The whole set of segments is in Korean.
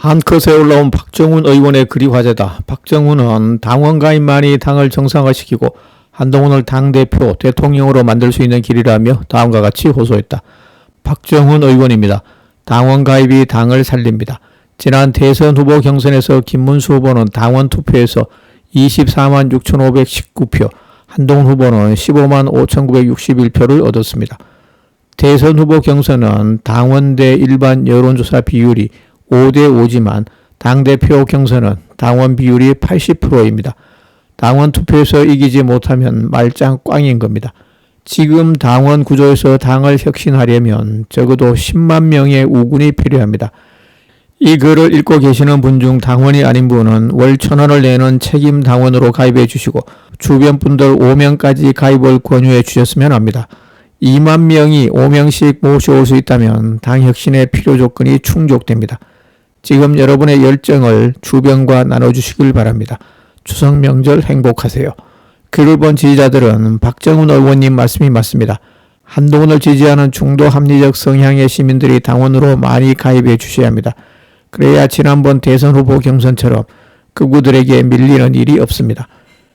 한 컷에 올라온 박정훈 의원의 글이 화제다. 박정훈은 당원 가입만이 당을 정상화시키고 한동훈을 당대표, 대통령으로 만들 수 있는 길이라며 다음과 같이 호소했다. 박정훈 의원입니다. 당원 가입이 당을 살립니다. 지난 대선 후보 경선에서 김문수 후보는 당원 투표에서 24만 6,519표, 한동훈 후보는 15만 5,961표를 얻었습니다. 대선 후보 경선은 당원 대 일반 여론조사 비율이 5대 5지만 당대표 경선은 당원 비율이 80%입니다. 당원 투표에서 이기지 못하면 말짱 꽝인 겁니다. 지금 당원 구조에서 당을 혁신하려면 적어도 10만 명의 우군이 필요합니다. 이 글을 읽고 계시는 분 중 당원이 아닌 분은 월 천원을 내는 책임 당원으로 가입해 주시고 주변 분들 5명까지 가입을 권유해 주셨으면 합니다. 2만 명이 5명씩 모셔올 수 있다면 당 혁신의 필요 조건이 충족됩니다. 지금 여러분의 열정을 주변과 나눠주시길 바랍니다. 추석 명절 행복하세요. 글을 본 지지자들은 박정훈 의원님 말씀이 맞습니다. 한동훈을 지지하는 중도 합리적 성향의 시민들이 당원으로 많이 가입해 주셔야 합니다. 그래야 지난번 대선 후보 경선처럼 그구들에게 밀리는 일이 없습니다.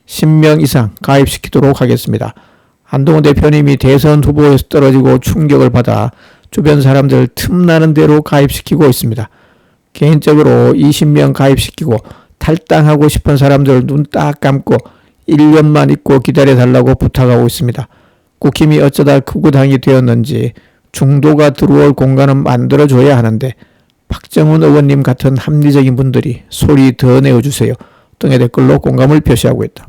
10명 이상 가입시키도록 하겠습니다. 한동훈 대표님이 대선 후보에서 떨어지고 충격을 받아 주변 사람들 틈나는 대로 가입시키고 있습니다. 개인적으로 20명 가입시키고 탈당하고 싶은 사람들 눈 딱 감고 1년만 있고 기다려달라고 부탁하고 있습니다. 국힘이 어쩌다 극우당이 되었는지 중도가 들어올 공간은 만들어줘야 하는데 박정훈 의원님 같은 합리적인 분들이 소리 더 내어주세요. 등의 댓글로 공감을 표시하고 있다.